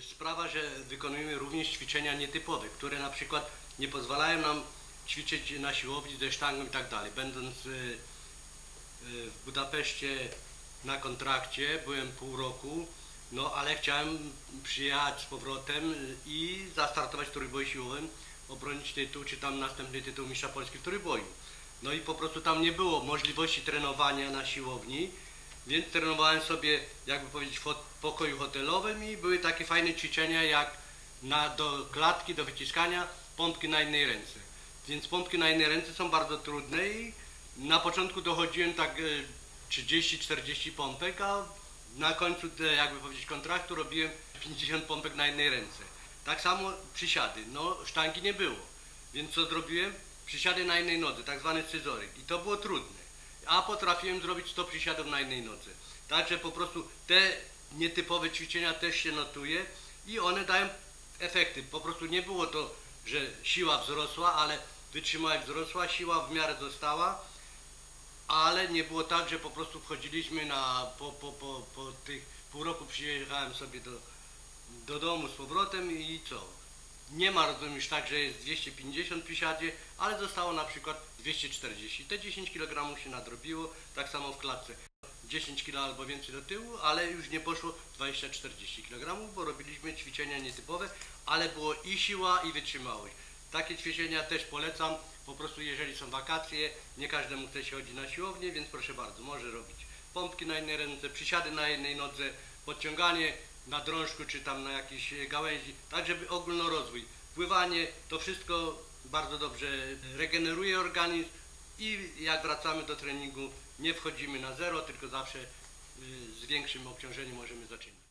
sprawa, że wykonujemy również ćwiczenia nietypowe, które na przykład nie pozwalają nam ćwiczyć na siłowni ze sztangą i tak dalej. Będąc y, y, w Budapeszcie na kontrakcie, byłem pół roku, no ale chciałem przyjechać z powrotem i zastartować w trójboju siłowym, obronić tytuł, czy tam następny tytuł mistrza Polski w trójboju. No i po prostu tam nie było możliwości trenowania na siłowni, więc trenowałem sobie, jakby powiedzieć, w pokoju hotelowym i były takie fajne ćwiczenia jak na, do klatki, do wyciskania, pompki na jednej ręce. Więc pompki na jednej ręce są bardzo trudne i na początku dochodziłem tak e, 30-40 pompek, a na końcu, jakby powiedzieć, kontraktu robiłem 50 pompek na jednej ręce. Tak samo przysiady, no sztangi nie było. Więc co zrobiłem? Przysiady na jednej nodze, tak zwany scyzoryk. I to było trudne. A potrafiłem zrobić 100 przysiadów na jednej nodze. Także po prostu te nietypowe ćwiczenia też się notuje i one dają efekty. Po prostu nie było to, że siła wzrosła, ale wytrzymałość wzrosła, siła w miarę została, ale nie było tak, że po prostu wchodziliśmy na, po, po, po, po tych pół roku przyjechałem sobie do, do domu z powrotem i co? Nie ma rozumiesz tak, że jest 250 w przysiadzie, ale zostało na przykład 240. Te 10 kg się nadrobiło, tak samo w klatce. 10 kg albo więcej do tyłu, ale już nie poszło 20-40 kg, bo robiliśmy ćwiczenia nietypowe, ale było i siła i wytrzymałość. Takie ćwiczenia też polecam, po prostu jeżeli są wakacje, nie każdemu chce się chodzić na siłownię, więc proszę bardzo, może robić pompki na jednej ręce, przysiady na jednej nodze, podciąganie na drążku czy tam na jakiejś gałęzi, tak żeby ogólnorozwój. Pływanie, to wszystko bardzo dobrze regeneruje organizm i jak wracamy do treningu, nie wchodzimy na zero, tylko zawsze y, z większym obciążeniem możemy zaczynać.